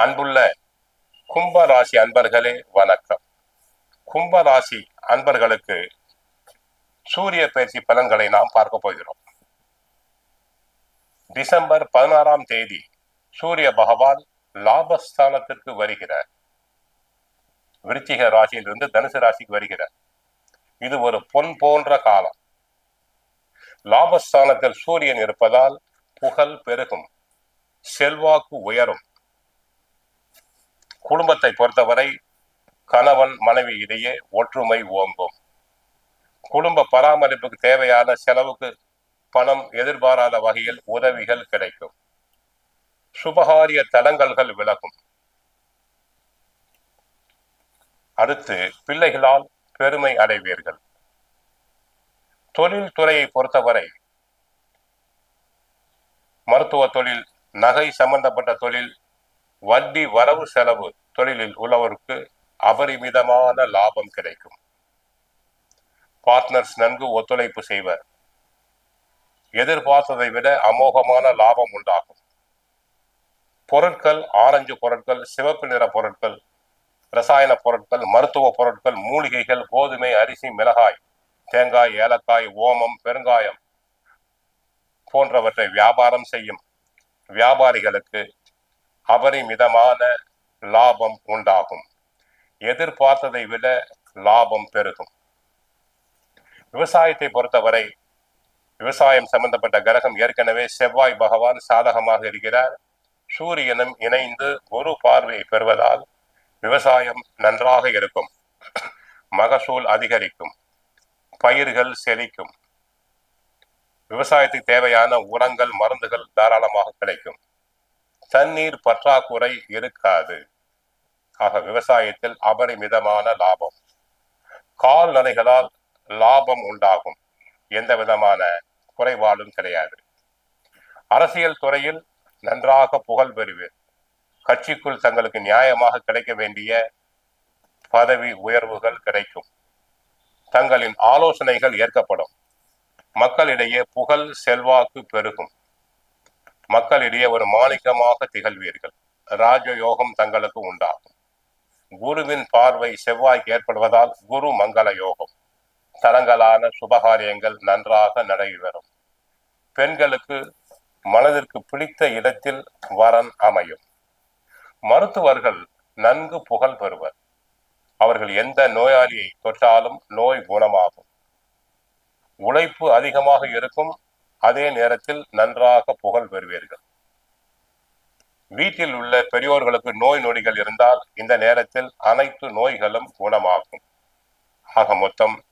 அன்புள்ள கும்ப ராசி அன்பர்களே வணக்கம். கும்ப ராசி அன்பர்களுக்கு சூரிய பயிற்சி பலன்களை நாம் பார்க்க போகிறோம். டிசம்பர் பதினாறாம் தேதி சூரிய பகவான் லாபஸ்தானத்திற்கு வருகிறார். விருச்சிக ராசியிலிருந்து தனுசு ராசிக்கு வருகிறார். இது ஒரு பொன் போன்ற காலம். லாபஸ்தானத்தில் சூரியன் இருப்பதால் புகழ் பெருகும். செல்வாக்கு உயரும். குடும்பத்தை பொறுத்தவரை கணவன் மனைவி இடையே ஒற்றுமை ஓங்கும். குடும்ப பராமரிப்புக்கு தேவையான செலவுக்கு பணம் எதிர்பாராத வகையில் உதவிகள் கிடைக்கும். சுபகாரிய தடங்கல்கள் விலகும். அடுத்து பிள்ளைகளால் பெருமை அடைவீர்கள். தொழில் துறையை பொறுத்தவரை மருத்துவ தொழில் நகை சம்பந்தப்பட்ட தொழில் வட்டி வரவு செலவு தொழிலில் உள்ளவருக்கு அபரிமிதமான லாபம் கிடைக்கும். பார்ட்னர்ஸ் நன்கு ஒத்துழைப்பு செய்வர். எதிர்பார்த்ததை விட அமோகமான லாபம் உண்டாகும். பொருட்கள் ஆரஞ்சு பொருட்கள் சிவப்பு நிற பொருட்கள் ரசாயன பொருட்கள் மருத்துவ பொருட்கள் மூலிகைகள் கோதுமை அரிசி மிளகாய் தேங்காய் ஏலக்காய் ஓமம் பெருங்காயம் போன்றவற்றை வியாபாரம் செய்யும். வியாபாரிகளுக்கு அபரிமிதமான லாபம் உண்டாகும். எதிர்பார்த்ததை விட லாபம் பெருகும். விவசாயத்தை பொறுத்தவரை விவசாயம் சம்பந்தப்பட்ட கிரகம் ஏற்கனவே செவ்வாய் பகவான் சாதகமாக இருக்கிறார். சூரியனும் இணைந்து ஒரு பார்வையை பெறுவதால் விவசாயம் நன்றாக இருக்கும். மகசூல் அதிகரிக்கும். பயிர்கள் செழிக்கும். விவசாயத்துக்கு தேவையான உரங்கள் மருந்துகள் தாராளமாக கிடைக்கும். தண்ணீர் பற்றாக்குறை இருக்காது. ஆக விவசாயத்தில் அபரிமிதமான லாபம். கால்நடைகளால் லாபம் உண்டாகும். எந்த விதமான குறைபாடும் கிடையாது. அரசியல் துறையில் நன்றாக புகழ் பெறுவேன் கட்சிக்குள் தங்களுக்கு நியாயமாக கிடைக்க வேண்டிய பதவி உயர்வுகள் கிடைக்கும். தங்களின் ஆலோசனைகள் ஏற்கப்படும். மக்களிடையே புகழ் செல்வாக்கு பெருகும். மக்களிடையே ஒரு மாணிக்கமாக திகழ்வீர்கள். ராஜயோகம் தங்களுக்கு உண்டாகும். குருவின் பார்வை செவ்வாய்க்கு ஏற்படுவதால் குரு மங்கள யோகம். தரங்களான சுபகாரியங்கள் நன்றாக நடைபெறும். பெண்களுக்கு மனதிற்கு பிடித்த இடத்தில் வரன் அமையும். மருத்துவர்கள் நன்கு புகழ் பெறுவர். அவர்கள் எந்த நோயாளியை தொற்றாலும் நோய் குணமாகும். உழைப்பு அதிகமாக இருக்கும். அதே நேரத்தில் நன்றாக புகழ் பெறுவீர்கள். வீட்டில் உள்ள பெரியோர்களுக்கு நோய் நொடிகள் இருந்தால் இந்த நேரத்தில் அனைத்து நோய்களும் குணமாகும். ஆக மொத்தம்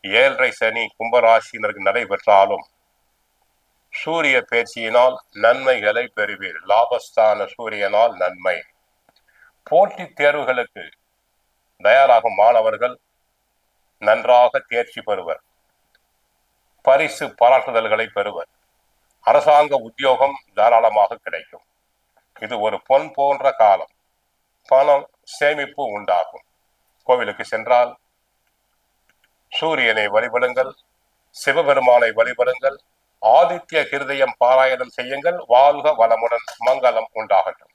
ஏழரை சனி கும்பராசினருக்கு நடைபெற்றாலும் சூரிய பேச்சியினால் நன்மைகளை பெறுவீர். லாபஸ்தான சூரியனால் நன்மை. போட்டித் தேர்வுகளுக்கு தயாராகும் மாணவர்கள் நன்றாக தேர்ச்சி பெறுவர். பரிசு பாராட்டுதல்களை பெறுவர். அரசாங்க உத்தியோகம் தாராளமாக கிடைக்கும். இது ஒரு பொன் போன்ற காலம். பணம் சேமிப்பு உண்டாகும். கோவிலுக்கு சென்றால் சூரியனை வழிபடுங்கள் சிவபெருமானை வழிபடுங்கள் ஆதித்ய ஹிருதயம் பாராயணம் செய்யுங்கள் வாழ்க வளமுடன் மங்களம் உண்டாகட்டும்.